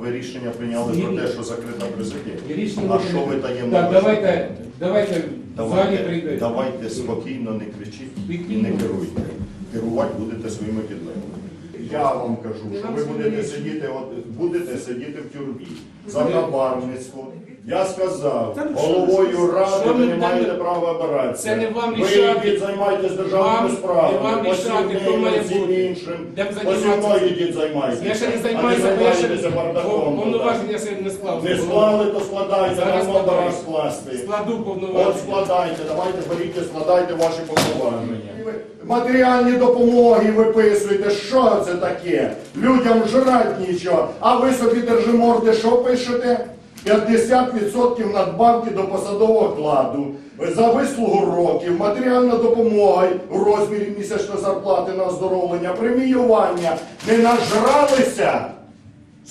Ви рішення прийняли про те, що закрита президія. І рішення А що ви таємно? Так, давайте, давайте, давайте в залі Давайте, спокійно не кричіть і не керуйте. Керувати будете своїми підлеглими. Я вам кажу, що ви будете сидіти, от будете сидіти в тюрмі за хабарництво. Я сказав, головою ради ви не маєте права обиратися. Це не вам Ви рішати. йдіть займайтесь державними Вам- справами, не вам рішати, хто має бути. іншим. Де б Посівною йдіть займайтеся. Я ще не займаюся, бо я ще займаєтеся бардаком. повноваження ще не склав. Не склали, то складайте, Зараз давно пора складаю. скласти. Складу От повноваження. складайте, давайте беріть і складайте ваші повноваження. Матеріальні допомоги виписуєте, що це таке? Людям жрать нічого, а ви собі держиморди що пишете? 50% надбавки до посадового окладу, за вислугу років, матеріальна допомога в розмірі місячної зарплати на оздоровлення, преміювання. Не нажралися?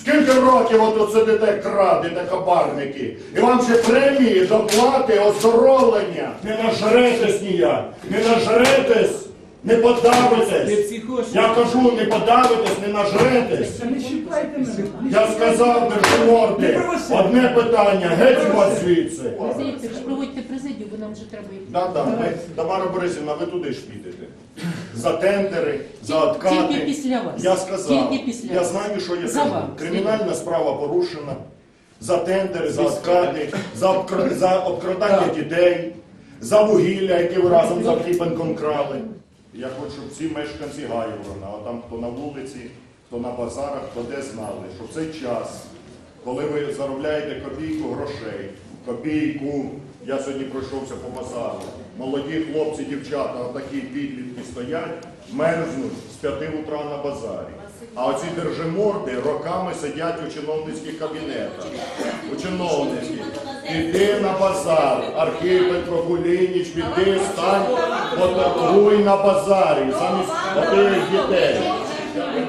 Скільки років от сидите, крадете хабарники? І вам ще премії, доплати, оздоровлення. Не нажретесь ніяк, не нажретесь, не подавитесь. Я кажу, не подавитесь, не нажретесь. Не. Я сказав, держи морди. Одне питання, геть у вас звідси. Президію, проводьте президію, бо нам вже треба йти. Да, да, ми, Тамара Борисівна, ви туди ж підете. За тендери, за откати. Тільки після вас. Я сказав, Тільки після я вас. знаю, що я За кажу. вами. Кримінальна справа порушена. За тендери, за откати, за, обкра- за обкрадання Так. дітей, за вугілля, яке ви разом з Архіпенком крали. Я хочу, щоб всі мешканці Гайворона, а там хто на вулиці, хто на базарах, хто де знали, що в цей час, коли ви заробляєте копійку грошей, копійку, я сьогодні пройшовся по базару, молоді хлопці, дівчата, отакі підлітки стоять, мерзнуть з п'яти утра на базарі. А оці держиморди роками сидять у чиновницьких кабінетах. У чиновницьких. Іди на базар, Архіпенко, Кулініч, піди, стань, поторгуй на базарі, замість отих дітей.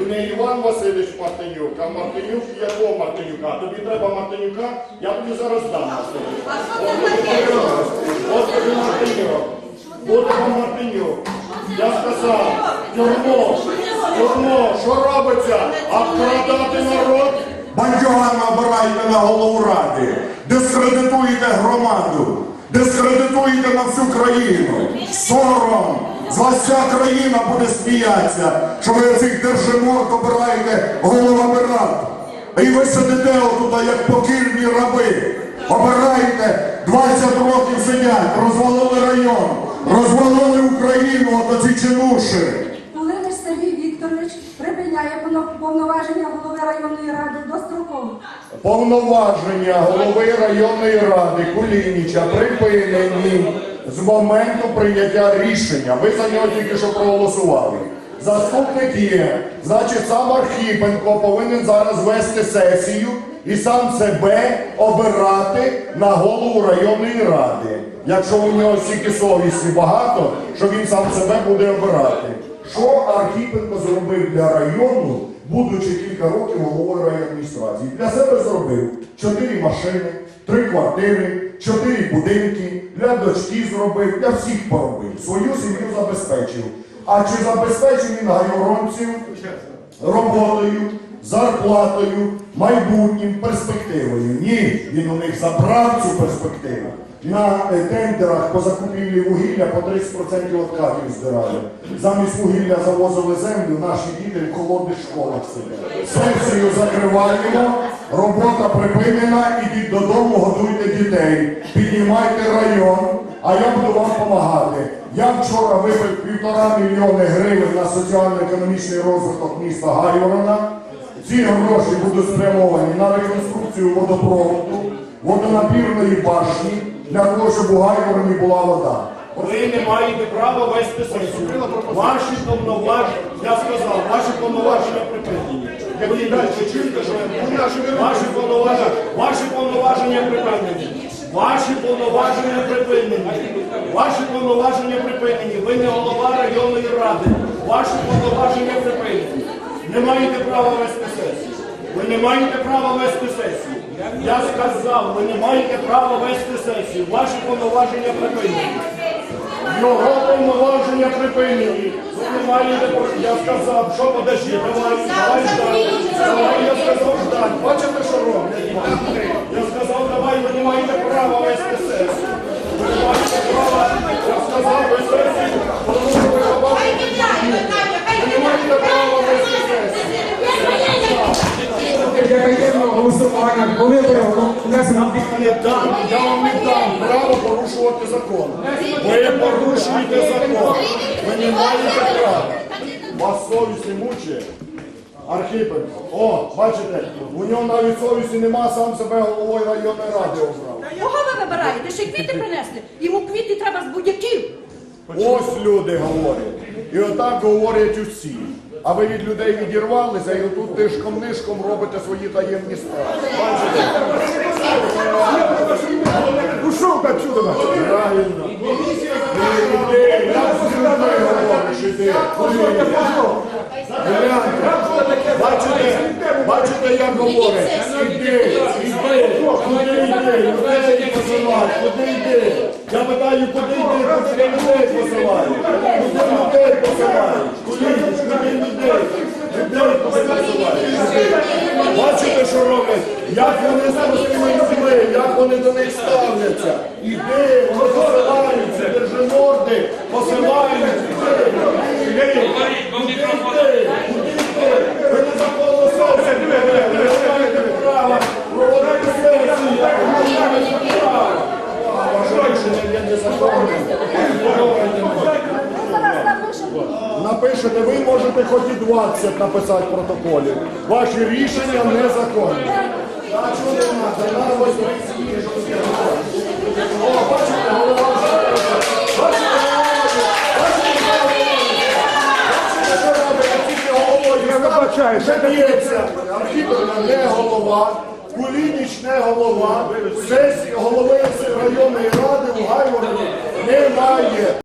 Не Іван Васильович Мартинюк, а Мартинюк якого Мартинюка? Тобі треба Мартинюка? Я тобі зараз дам Мартинюка. От тобі Мартинюк. От тобі Мартинюк. Я сказав, тюрмо, тюрмо, що робиться? Обкрадати народ? Бандюгана обирайте на голову ради, дискредитуєте громаду, дискредитуєте на всю країну. Сором! З вас вся країна буде сміятися, що ви цих держиморд обираєте головами рад. І ви сидите отут, як покірні раби. Обираєте, 20 років сидять, розвалили район, розвалили Україну, от оці чинуші. Кулинич Сергій Вікторович припиняє повноваження голови районної ради достроково. Повноваження голови районної ради Кулініча припинені з моменту прийняття рішення. Ви за нього тільки що проголосували. Заступник є, значить сам Архіпенко повинен зараз вести сесію і сам себе обирати на голову районної ради. Якщо у нього стільки совісті багато, що він сам себе буде обирати. Що Архіпенко зробив для району, будучи кілька років головою райадміністрації? Для себе зробив чотири машини, три квартири, чотири будинки, для дочки зробив, для всіх поробив. Свою сім'ю забезпечив. А чи забезпечив він гайоронців роботою, зарплатою, майбутнім, перспективою? Ні, він у них забрав цю перспективу. На тендерах по закупівлі вугілля по 30% откатів здирали. Замість вугілля завозили землю, наші діти в холодних школах сидять. Сесію закриваємо, робота припинена, ідіть додому, годуйте дітей, піднімайте район, а я буду вам допомагати. Я вчора випив півтора мільйони гривень на соціально-економічний розвиток міста Гайворона. Ці гроші будуть спрямовані на реконструкцію водопроводу, водонапірної башні, для того, щоб у Гайвороні була вода. Ви не маєте права вести сесію. Ваші повноваження, я сказав, ваші повноваження припинені. Ви далі чуєте, що ваші повноваження, ваші повноваження припинені. Ваші повноваження припинені. Ваші повноваження припинені. Ви не голова районної ради. Ваші повноваження припинені. Не маєте права вести сесію. Ви не маєте права вести сесію. Я сказав, ви не маєте права вести сесію. Ваші повноваження припинені. Його повноваження припинені. Ви не маєте Я сказав, що подожди, давай, давай ждать. Давай, я сказав ждать. Бачите, що роблять? Я сказав, давай, ви не маєте права вести сесію. Ви не маєте права. Я сказав, ви коли ви не дам, я вам не дам право порушувати закон. Ви порушуєте закон. Ви не маєте права. Вас совість не мучає. Архипенко. О, бачите, у нього навіть совісті нема, сам себе головою районної ради обрав. Кого ви вибираєте? Ще й квіти принесли. Йому квіти треба з будь-яків. Ось люди говорять. І отак говорять усі. А ви від людей відірвалися і отут тишком-нишком робите свої таємні справи. Ну що ви чудо? Правильно. Бачите, бачите, як говорять. Бачите, що роблять? Як вони зараз людьми, як вони до них ставляться. Іди, посилаються, держи морди, посилаються. Іди, іди. Куди йди? Куди йди? Ви незаконно сесію ведете, ви не маєте права проводити сесію, як ви не маєте права. Ваше рішення є незаконним. Ми зараз напишемо. Напишете, ви можете хоч і 20 написати протоколів. Ваші рішення незаконні. А чого не треба? Треба ось прийти, щоб. О, бачите, голова вже- Бачите, Бачите, що робить? Бачите, що робить? А тільки головою Я вибачаю, Вже дається. Архіпова не голова, Кулініч не голова, сесії голови районної ради у Гайвороні немає.